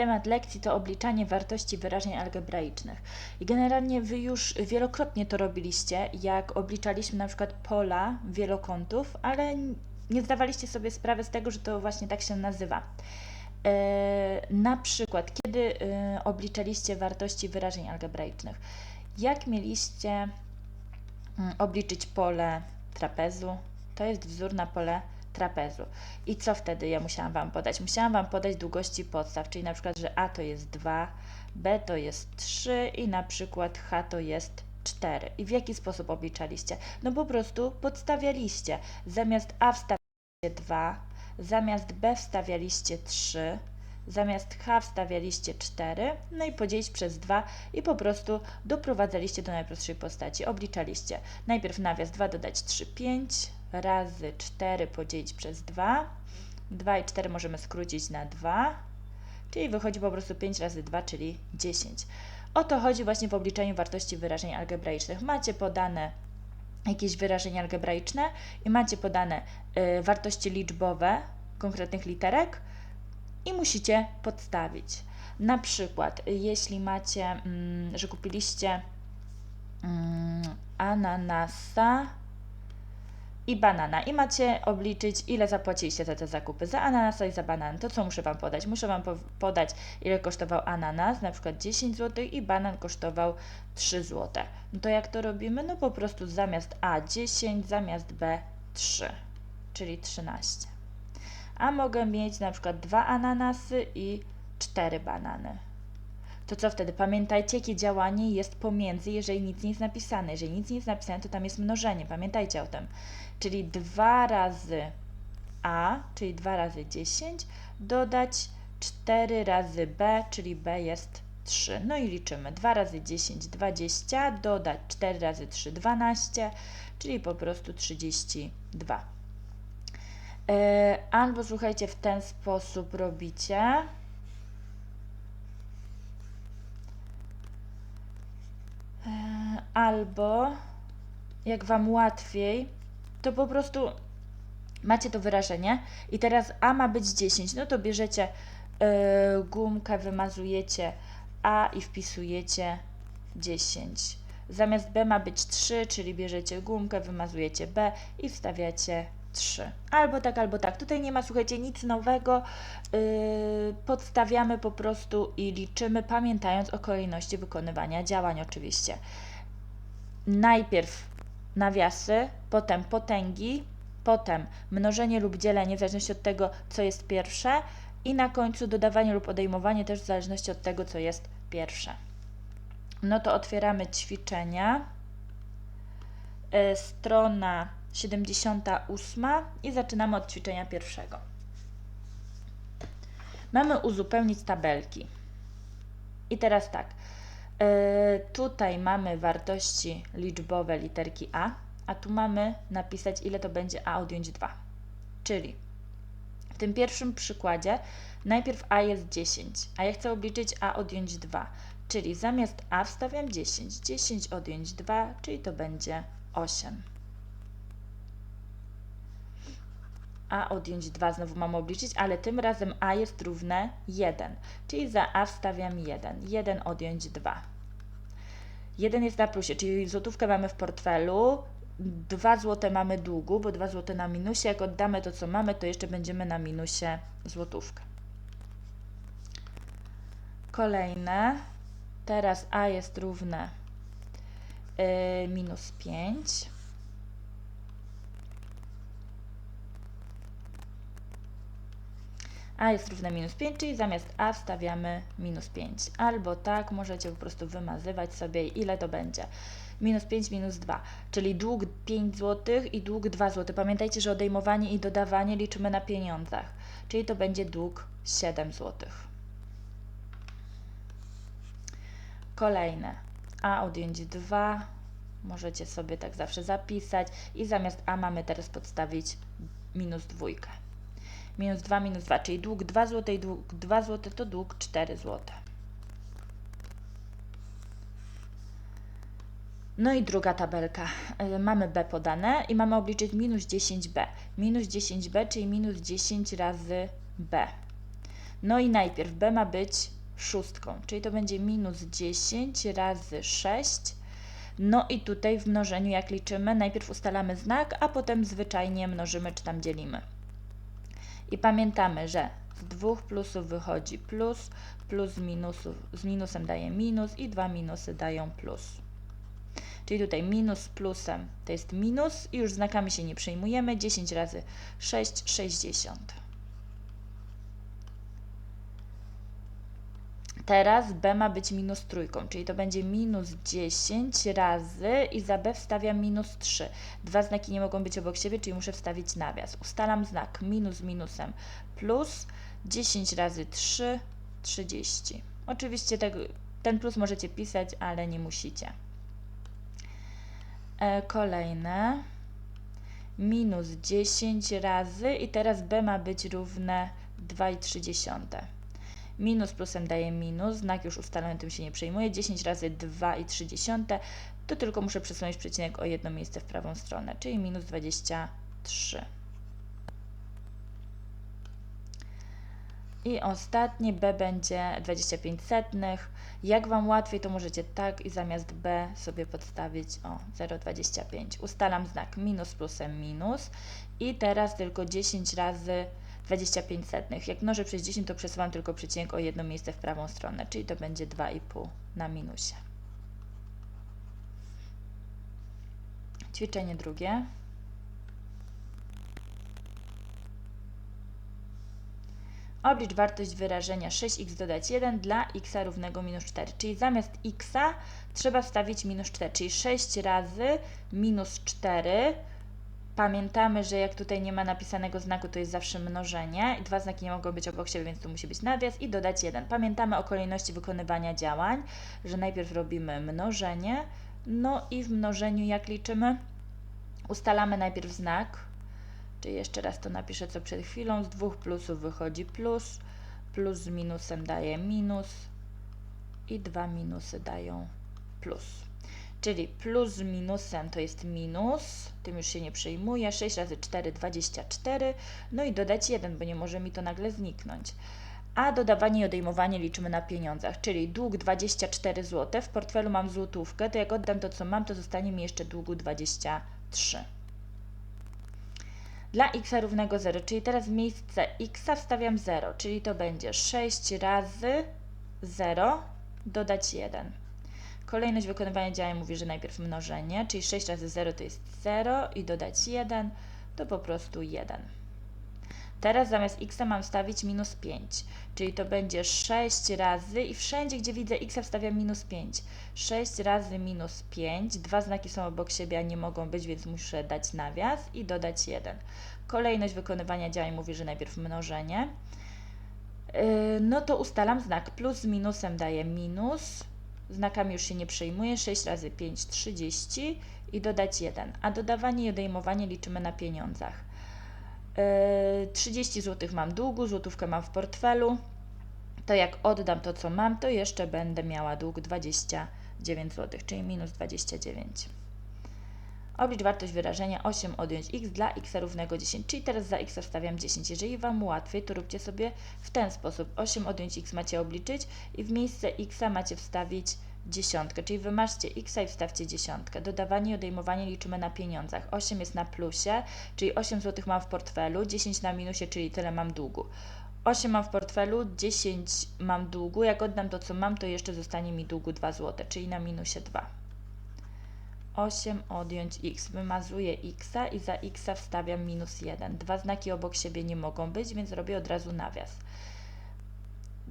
Temat lekcji to obliczanie wartości wyrażeń algebraicznych. I generalnie Wy już wielokrotnie to robiliście, jak obliczaliśmy na przykład pola wielokątów, ale nie zdawaliście sobie sprawy z tego, że to właśnie tak się nazywa. E, na przykład, kiedy e, obliczaliście wartości wyrażeń algebraicznych, jak mieliście mm, obliczyć pole trapezu? To jest wzór na pole trapezu. I co wtedy ja musiałam Wam podać? Musiałam Wam podać długości podstaw, czyli na przykład, że A to jest 2, B to jest 3 i na przykład H to jest 4. I w jaki sposób obliczaliście? No po prostu podstawialiście. Zamiast A wstawialiście 2, zamiast B wstawialiście 3, zamiast H wstawialiście 4, no i podzielić przez 2 i po prostu doprowadzaliście do najprostszej postaci. Obliczaliście najpierw nawias 2 dodać 3, 5 razy 4 podzielić przez 2. 2 i 4 możemy skrócić na 2, czyli wychodzi po prostu 5 razy 2, czyli 10. O to chodzi właśnie w obliczeniu wartości wyrażeń algebraicznych. Macie podane jakieś wyrażenia algebraiczne i macie podane y, wartości liczbowe konkretnych literek i musicie podstawić. Na przykład, jeśli macie, mm, że kupiliście mm, ananasa i banana i macie obliczyć, ile zapłaciliście za te zakupy. Za ananasa i za banan. To co muszę Wam podać? Muszę Wam po podać, ile kosztował ananas, na przykład 10 zł i banan kosztował 3 zł. No to jak to robimy? No po prostu zamiast A 10, zamiast B 3, czyli 13. A mogę mieć na przykład dwa ananasy i cztery banany. To co wtedy? Pamiętajcie, jakie działanie jest pomiędzy, jeżeli nic nie jest napisane. Jeżeli nic nie jest napisane, to tam jest mnożenie. Pamiętajcie o tym. Czyli 2 razy A, czyli 2 razy 10, dodać 4 razy B, czyli B jest 3. No i liczymy. 2 razy 10, 20, dodać 4 razy 3, 12, czyli po prostu 32. E, albo słuchajcie, w ten sposób robicie. E, albo jak Wam łatwiej, to po prostu macie to wyrażenie i teraz A ma być 10, no to bierzecie yy, gumkę, wymazujecie A i wpisujecie 10. Zamiast B ma być 3, czyli bierzecie gumkę, wymazujecie B i wstawiacie 3. Albo tak, albo tak. Tutaj nie ma, słuchajcie, nic nowego. Yy, podstawiamy po prostu i liczymy, pamiętając o kolejności wykonywania działań oczywiście. Najpierw nawiasy, potem potęgi, potem mnożenie lub dzielenie, w zależności od tego, co jest pierwsze, i na końcu dodawanie lub odejmowanie, też w zależności od tego, co jest pierwsze. No to otwieramy ćwiczenia. E, strona 78 i zaczynamy od ćwiczenia pierwszego. Mamy uzupełnić tabelki. I teraz tak. E, tutaj mamy wartości liczbowe literki A, a tu mamy napisać, ile to będzie A odjąć 2. Czyli w tym pierwszym przykładzie najpierw A jest 10, a ja chcę obliczyć A odjąć 2, czyli zamiast A wstawiam 10. 10 odjąć 2, czyli to będzie 8. A odjąć 2 znowu mam obliczyć, ale tym razem A jest równe 1, czyli za A wstawiam 1. 1 odjąć 2. 1 jest na plusie, czyli złotówkę mamy w portfelu, 2 złote mamy długu, bo 2 złote na minusie. Jak oddamy to, co mamy, to jeszcze będziemy na minusie złotówkę. Kolejne. Teraz A jest równe yy, minus 5. a jest równe minus 5, czyli zamiast a wstawiamy minus 5. Albo tak, możecie po prostu wymazywać sobie, ile to będzie. Minus 5, minus 2, czyli dług 5 zł i dług 2 zł. Pamiętajcie, że odejmowanie i dodawanie liczymy na pieniądzach, czyli to będzie dług 7 zł. Kolejne. A odjąć 2, możecie sobie tak zawsze zapisać i zamiast a mamy teraz podstawić minus dwójkę minus 2, minus 2, czyli dług 2 zł i dług 2 zł to dług 4 zł. No i druga tabelka. Y, mamy B podane i mamy obliczyć minus 10B. Minus 10B, czyli minus 10 razy B. No i najpierw b ma być szóstką, czyli to będzie minus 10 razy 6. No i tutaj w mnożeniu jak liczymy, najpierw ustalamy znak, a potem zwyczajnie mnożymy czy tam dzielimy. I pamiętamy, że z dwóch plusów wychodzi plus, plus z, minusów, z minusem daje minus i dwa minusy dają plus. Czyli tutaj minus plusem to jest minus i już znakami się nie przejmujemy. 10 razy 6, 60. Teraz b ma być minus trójką, czyli to będzie minus 10 razy i za b wstawiam minus 3. Dwa znaki nie mogą być obok siebie, czyli muszę wstawić nawias. Ustalam znak minus minusem plus 10 razy 3, 30. Oczywiście ten plus możecie pisać, ale nie musicie. E, kolejne minus 10 razy i teraz b ma być równe 2,3. Minus plusem daje minus, znak już ustalony, tym się nie przejmuje. 10 razy 2,3 to tylko muszę przesunąć przecinek o jedno miejsce w prawą stronę, czyli minus 23. I ostatni b będzie 25 setnych. Jak Wam łatwiej, to możecie tak i zamiast b sobie podstawić o 0,25. Ustalam znak minus plusem minus i teraz tylko 10 razy 25 setnych. Jak mnożę przez 10, to przesuwam tylko przecinek o jedno miejsce w prawą stronę, czyli to będzie 2,5 na minusie. Ćwiczenie drugie. Oblicz wartość wyrażenia 6x dodać 1 dla x równego minus 4. Czyli zamiast x trzeba wstawić minus 4, czyli 6 razy minus 4. Pamiętamy, że jak tutaj nie ma napisanego znaku, to jest zawsze mnożenie i dwa znaki nie mogą być obok siebie, więc tu musi być nawias i dodać 1. Pamiętamy o kolejności wykonywania działań, że najpierw robimy mnożenie, no i w mnożeniu jak liczymy? Ustalamy najpierw znak, Czyli jeszcze raz to napiszę co przed chwilą. Z dwóch plusów wychodzi plus, plus z minusem daje minus i dwa minusy dają plus. Czyli plus z minusem to jest minus, tym już się nie przejmuje. 6 razy 4, 24. No i dodać 1, bo nie może mi to nagle zniknąć. A dodawanie i odejmowanie liczymy na pieniądzach, czyli dług 24 zł, w portfelu mam złotówkę, to jak oddam to co mam, to zostanie mi jeszcze długu 23 dla x równego 0, czyli teraz w miejsce x wstawiam 0, czyli to będzie 6 razy 0 dodać 1. Kolejność wykonywania działań mówi, że najpierw mnożenie, czyli 6 razy 0 to jest 0 i dodać 1 to po prostu 1. Teraz zamiast x mam wstawić minus 5, czyli to będzie 6 razy i wszędzie, gdzie widzę x wstawiam minus 5. 6 razy minus 5, dwa znaki są obok siebie, a nie mogą być, więc muszę dać nawias i dodać 1. Kolejność wykonywania działań mówi, że najpierw mnożenie. Yy, no to ustalam znak plus z minusem daje minus, znakami już się nie przejmuje, 6 razy 5, 30 i dodać 1, a dodawanie i odejmowanie liczymy na pieniądzach. 30 zł mam długu, złotówkę mam w portfelu, to jak oddam to, co mam, to jeszcze będę miała dług 29 zł, czyli minus 29. Oblicz wartość wyrażenia 8 odjąć x dla x równego 10, czyli teraz za x wstawiam 10. Jeżeli Wam łatwiej, to róbcie sobie w ten sposób. 8 odjąć x macie obliczyć i w miejsce x macie wstawić dziesiątkę, czyli wymaszcie x i wstawcie dziesiątkę. Dodawanie i odejmowanie liczymy na pieniądzach. 8 jest na plusie, czyli 8 zł mam w portfelu, 10 na minusie, czyli tyle mam długu. 8 mam w portfelu, 10 mam długu. Jak oddam to, co mam, to jeszcze zostanie mi długu 2 zł, czyli na minusie 2. 8 odjąć x. Wymazuję x i za x wstawiam minus 1. Dwa znaki obok siebie nie mogą być, więc robię od razu nawias.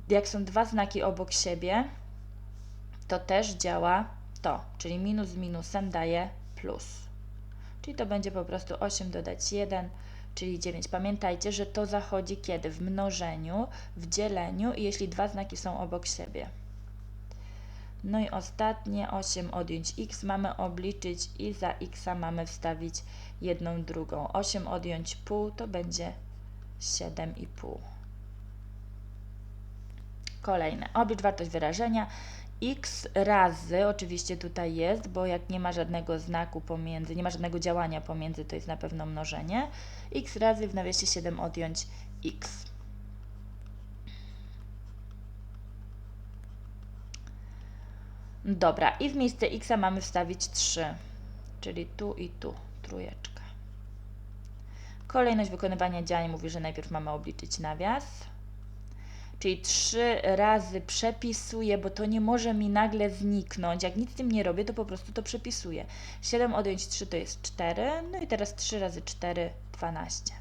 Jak są dwa znaki obok siebie, to też działa to, czyli minus z minusem daje plus. Czyli to będzie po prostu 8 dodać 1, czyli 9. Pamiętajcie, że to zachodzi kiedy? W mnożeniu, w dzieleniu i jeśli dwa znaki są obok siebie. No i ostatnie 8 odjąć x mamy obliczyć i za x mamy wstawić jedną drugą. 8 odjąć pół to będzie 7,5. Kolejne. Oblicz wartość wyrażenia x razy, oczywiście tutaj jest, bo jak nie ma żadnego znaku pomiędzy, nie ma żadnego działania pomiędzy, to jest na pewno mnożenie, x razy w nawiasie 7 odjąć x. Dobra, i w miejsce x mamy wstawić 3, czyli tu i tu, trójeczka. Kolejność wykonywania działań mówi, że najpierw mamy obliczyć nawias. Czyli trzy razy przepisuję, bo to nie może mi nagle zniknąć. Jak nic z tym nie robię, to po prostu to przepisuję. 7 odjąć 3 to jest 4. No i teraz 3 razy 4, 12.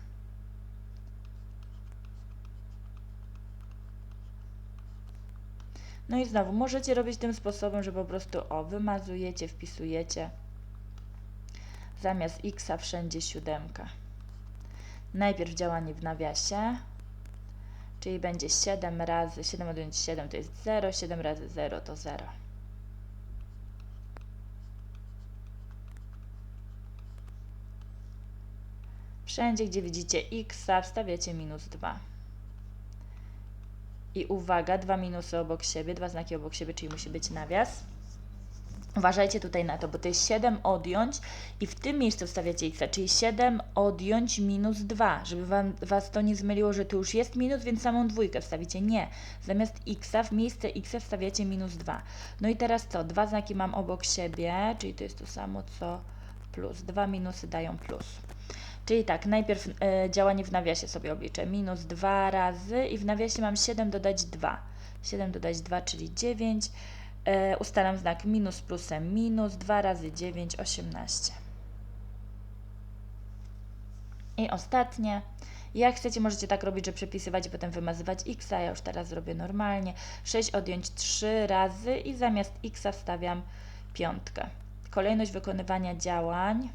No i znowu możecie robić tym sposobem, że po prostu o, wymazujecie, wpisujecie zamiast x wszędzie siódemka. Najpierw działanie w nawiasie, czyli będzie 7 razy 7 odjąć 7 to jest 0, 7 razy 0 to 0. Wszędzie, gdzie widzicie x, wstawiacie minus 2. I uwaga, dwa minusy obok siebie, dwa znaki obok siebie, czyli musi być nawias. Uważajcie tutaj na to, bo to jest 7 odjąć i w tym miejscu wstawiacie x, czyli 7 odjąć minus 2, żeby wam, Was to nie zmyliło, że tu już jest minus, więc samą dwójkę wstawicie. Nie. Zamiast x w miejsce x wstawiacie minus 2. No i teraz co? Dwa znaki mam obok siebie, czyli to jest to samo co plus. Dwa minusy dają plus. Czyli tak, najpierw e, działanie w nawiasie sobie obliczę. Minus 2 razy i w nawiasie mam 7 dodać 2. 7 dodać 2, czyli 9. E, ustalam znak minus plusem minus. 2 razy 9, 18. I ostatnie. Jak chcecie, możecie tak robić, że przepisywać i potem wymazywać x, ja już teraz zrobię normalnie. 6 odjąć 3 razy i zamiast x wstawiam piątkę. Kolejność wykonywania działań.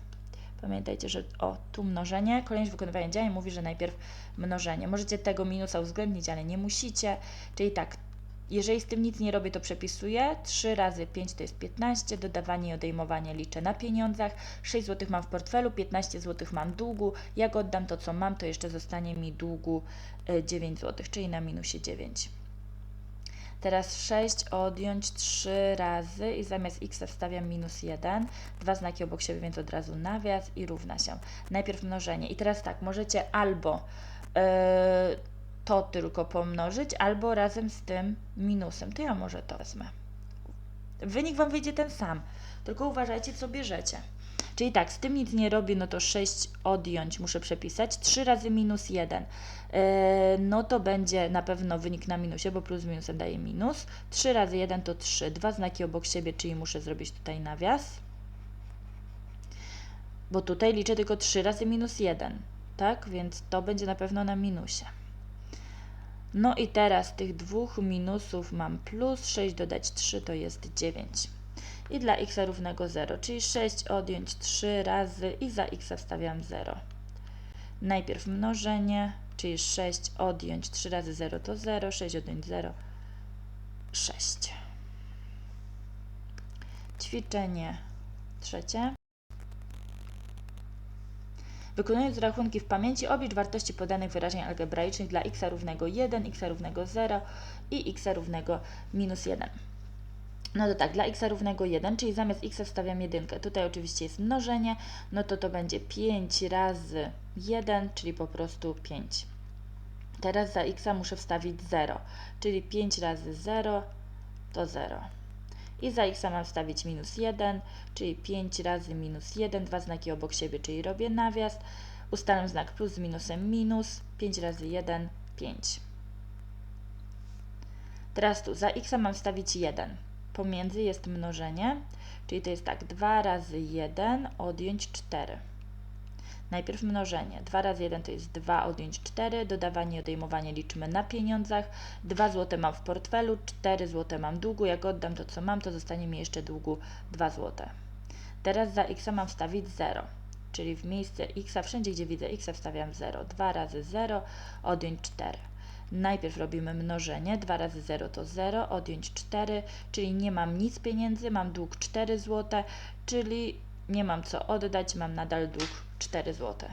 Pamiętajcie, że o, tu mnożenie. Kolejność wykonywania działań mówi, że najpierw mnożenie. Możecie tego minusa uwzględnić, ale nie musicie. Czyli tak, jeżeli z tym nic nie robię, to przepisuję. 3 razy 5 to jest 15. Dodawanie i odejmowanie liczę na pieniądzach. 6 zł mam w portfelu, 15 zł mam długu. Jak oddam to, co mam, to jeszcze zostanie mi długu 9 zł, czyli na minusie 9. Teraz 6 odjąć 3 razy i zamiast x wstawiam minus 1. Dwa znaki obok siebie, więc od razu nawias i równa się. Najpierw mnożenie. I teraz tak, możecie albo yy, to tylko pomnożyć, albo razem z tym minusem. To ja może to wezmę. Wynik Wam wyjdzie ten sam, tylko uważajcie, co bierzecie. Czyli tak, z tym nic nie robię, no to 6 odjąć muszę przepisać. 3 razy minus 1, yy, no to będzie na pewno wynik na minusie, bo plus minusem daje minus. 3 razy 1 to 3, dwa znaki obok siebie, czyli muszę zrobić tutaj nawias. Bo tutaj liczę tylko 3 razy minus 1, tak? Więc to będzie na pewno na minusie. No i teraz tych dwóch minusów mam plus, 6 dodać 3 to jest 9 i dla x równego 0, czyli 6 odjąć 3 razy i za x wstawiam 0. Najpierw mnożenie, czyli 6 odjąć 3 razy 0 to 0, 6 odjąć 0, 6. Ćwiczenie trzecie. Wykonując rachunki w pamięci, oblicz wartości podanych wyrażeń algebraicznych dla x równego 1, x równego 0 i x równego minus 1. No to tak, dla x równego 1, czyli zamiast x wstawiam 1. Tutaj oczywiście jest mnożenie, no to to będzie 5 razy 1, czyli po prostu 5. Teraz za x muszę wstawić 0, czyli 5 razy 0 to 0. I za x mam wstawić minus 1, czyli 5 razy minus 1, dwa znaki obok siebie, czyli robię nawias. Ustalam znak plus z minusem minus, 5 razy 1, 5. Teraz tu za x mam wstawić 1 pomiędzy jest mnożenie, czyli to jest tak 2 razy 1 odjąć 4. Najpierw mnożenie. 2 razy 1 to jest 2 odjąć 4. Dodawanie odejmowanie liczymy na pieniądzach. 2 zł mam w portfelu, 4 zł mam długu. Jak oddam to, co mam, to zostanie mi jeszcze długu 2 zł. Teraz za x mam wstawić 0. Czyli w miejsce x, wszędzie gdzie widzę x wstawiam 0. 2 razy 0 odjąć 4. Najpierw robimy mnożenie, 2 razy 0 to 0, odjąć 4, czyli nie mam nic pieniędzy, mam dług 4 zł, czyli nie mam co oddać, mam nadal dług 4 zł.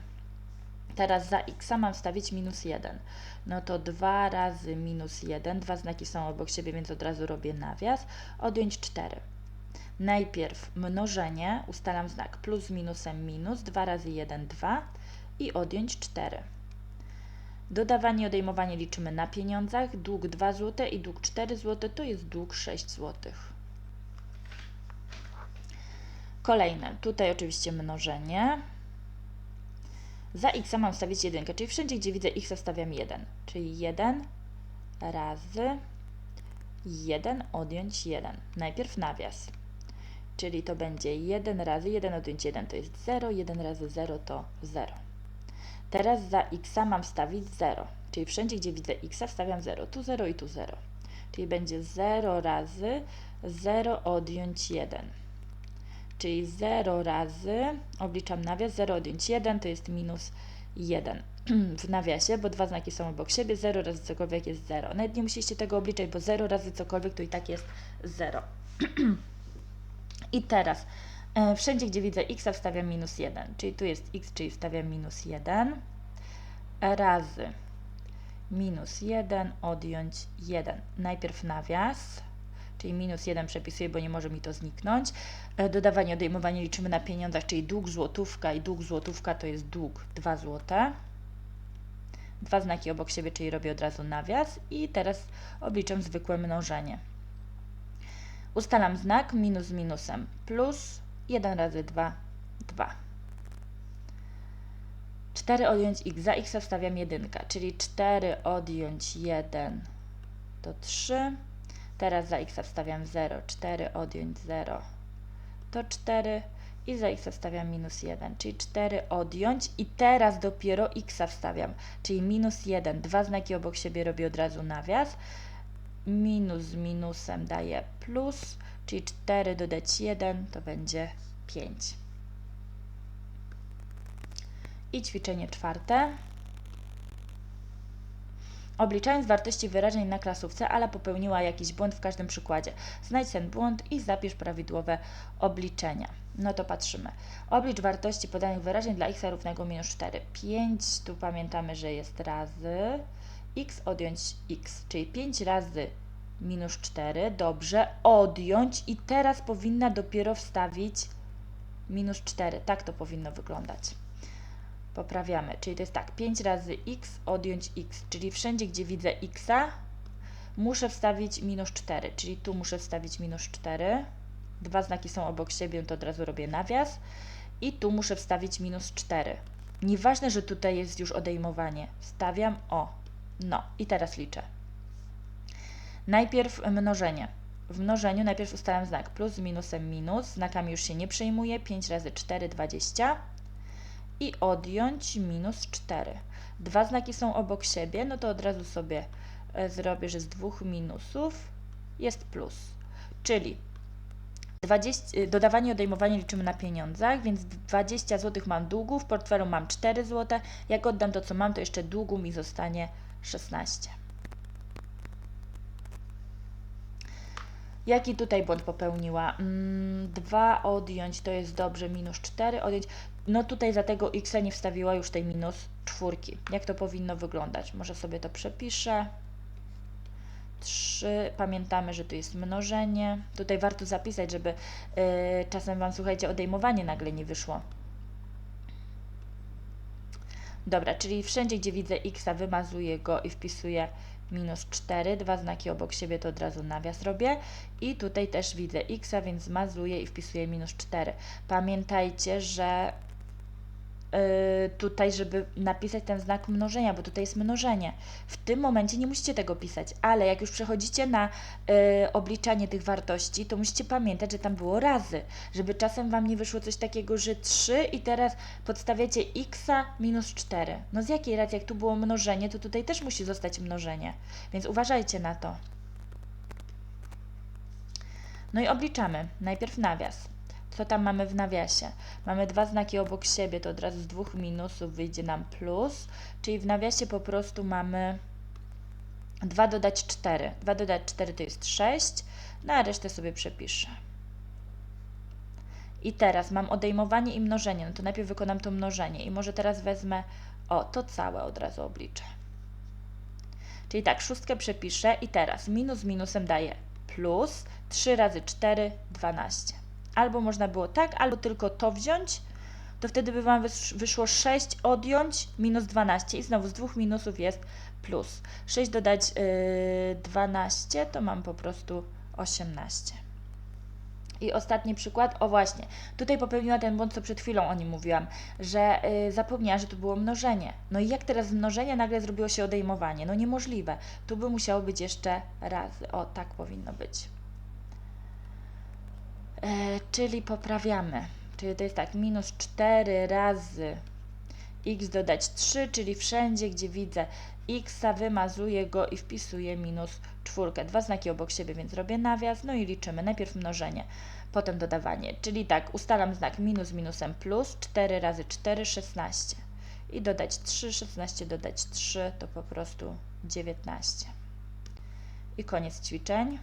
Teraz za x mam wstawić minus 1. No to 2 razy minus 1, dwa znaki są obok siebie, więc od razu robię nawias, odjąć 4. Najpierw mnożenie, ustalam znak plus minusem minus, 2 razy 1, 2 i odjąć 4. Dodawanie i odejmowanie liczymy na pieniądzach. Dług 2 zł i dług 4 zł to jest dług 6 zł. Kolejne, tutaj oczywiście mnożenie. Za x mam wstawić jedynkę, czyli wszędzie, gdzie widzę x, stawiam 1. Czyli 1 razy 1 odjąć 1. Najpierw nawias. Czyli to będzie 1 razy 1 odjąć 1 to jest 0, 1 razy 0 to 0. Teraz za x mam wstawić 0, czyli wszędzie, gdzie widzę x, wstawiam 0. Tu 0 i tu 0. Czyli będzie 0 razy 0 odjąć 1. Czyli 0 razy, obliczam nawias, 0 odjąć 1 to jest minus 1 w nawiasie, bo dwa znaki są obok siebie, 0 razy cokolwiek jest 0. Nawet nie musieliście tego obliczać, bo 0 razy cokolwiek to i tak jest 0. I teraz e, wszędzie, gdzie widzę x, wstawiam minus 1, czyli tu jest x, czyli wstawiam minus 1 razy minus 1 odjąć 1. Najpierw nawias, czyli minus 1 przepisuję, bo nie może mi to zniknąć. E, dodawanie, odejmowanie liczymy na pieniądzach, czyli dług złotówka i dług złotówka to jest dług 2 złote. Dwa znaki obok siebie, czyli robię od razu nawias i teraz obliczam zwykłe mnożenie. Ustalam znak minus minusem plus 1 razy 2, 2. 4 odjąć x, za x wstawiam 1, czyli 4 odjąć 1 to 3. Teraz za x wstawiam 0, 4 odjąć 0 to 4 i za x wstawiam minus 1, czyli 4 odjąć i teraz dopiero x wstawiam, czyli minus 1, dwa znaki obok siebie robię od razu nawias, minus z minusem daje plus, czyli 4 dodać 1 to będzie 5. I ćwiczenie czwarte. Obliczając wartości wyrażeń na klasówce, Ala popełniła jakiś błąd w każdym przykładzie. Znajdź ten błąd i zapisz prawidłowe obliczenia. No to patrzymy. Oblicz wartości podanych wyrażeń dla x równego minus 4. 5, tu pamiętamy, że jest razy x odjąć x, czyli 5 razy minus 4, dobrze, odjąć i teraz powinna dopiero wstawić minus 4. Tak to powinno wyglądać. Poprawiamy, czyli to jest tak, 5 razy x odjąć x, czyli wszędzie, gdzie widzę x, muszę wstawić minus 4, czyli tu muszę wstawić minus 4. Dwa znaki są obok siebie, to od razu robię nawias. I tu muszę wstawić minus 4. Nieważne, że tutaj jest już odejmowanie. Wstawiam o. No i teraz liczę. Najpierw mnożenie. W mnożeniu najpierw ustalam znak plus z minusem minus. Znakami już się nie przejmuję. 5 razy 4, 20. I odjąć minus 4. Dwa znaki są obok siebie, no to od razu sobie e, zrobię, że z dwóch minusów jest plus. Czyli 20, y, dodawanie odejmowanie liczymy na pieniądzach, więc 20 zł mam długu, w portfelu mam 4 zł. Jak oddam to, co mam, to jeszcze długu mi zostanie 16. Jaki tutaj błąd popełniła? 2 mm, odjąć to jest dobrze, minus 4 odjąć. No tutaj za tego x nie wstawiła już tej minus czwórki. Jak to powinno wyglądać? Może sobie to przepiszę. 3. Pamiętamy, że tu jest mnożenie. Tutaj warto zapisać, żeby yy, czasem Wam, słuchajcie, odejmowanie nagle nie wyszło. Dobra, czyli wszędzie, gdzie widzę x, wymazuję go i wpisuję minus 4, dwa znaki obok siebie, to od razu nawias robię. I tutaj też widzę x, więc mazuję i wpisuję minus 4. Pamiętajcie, że Y, tutaj, żeby napisać ten znak mnożenia, bo tutaj jest mnożenie. W tym momencie nie musicie tego pisać, ale jak już przechodzicie na y, obliczanie tych wartości, to musicie pamiętać, że tam było razy, żeby czasem Wam nie wyszło coś takiego, że 3 i teraz podstawiacie x minus 4. No z jakiej racji, jak tu było mnożenie, to tutaj też musi zostać mnożenie, więc uważajcie na to. No i obliczamy. Najpierw nawias. Co tam mamy w nawiasie? Mamy dwa znaki obok siebie, to od razu z dwóch minusów wyjdzie nam plus, czyli w nawiasie po prostu mamy 2 dodać 4. 2 dodać 4 to jest 6, no a resztę sobie przepiszę. I teraz mam odejmowanie i mnożenie, no to najpierw wykonam to mnożenie i może teraz wezmę, o, to całe od razu obliczę. Czyli tak, szóstkę przepiszę i teraz minus minusem daje plus 3 razy 4, 12. Albo można było tak, albo tylko to wziąć, to wtedy by Wam wyszło 6 odjąć minus 12 i znowu z dwóch minusów jest plus. 6 dodać yy, 12 to mam po prostu 18. I ostatni przykład, o właśnie, tutaj popełniła ten błąd, co przed chwilą o nim mówiłam, że y, zapomniała, że to było mnożenie. No i jak teraz z mnożenia nagle zrobiło się odejmowanie? No niemożliwe. Tu by musiało być jeszcze razy. O, tak powinno być. E, czyli poprawiamy. Czyli to jest tak, minus 4 razy x dodać 3, czyli wszędzie, gdzie widzę x, wymazuję go i wpisuję minus czwórkę. Dwa znaki obok siebie, więc robię nawias, no i liczymy. Najpierw mnożenie, potem dodawanie. Czyli tak, ustalam znak minus minusem plus, 4 razy 4, 16. I dodać 3, 16 dodać 3 to po prostu 19. I koniec ćwiczeń.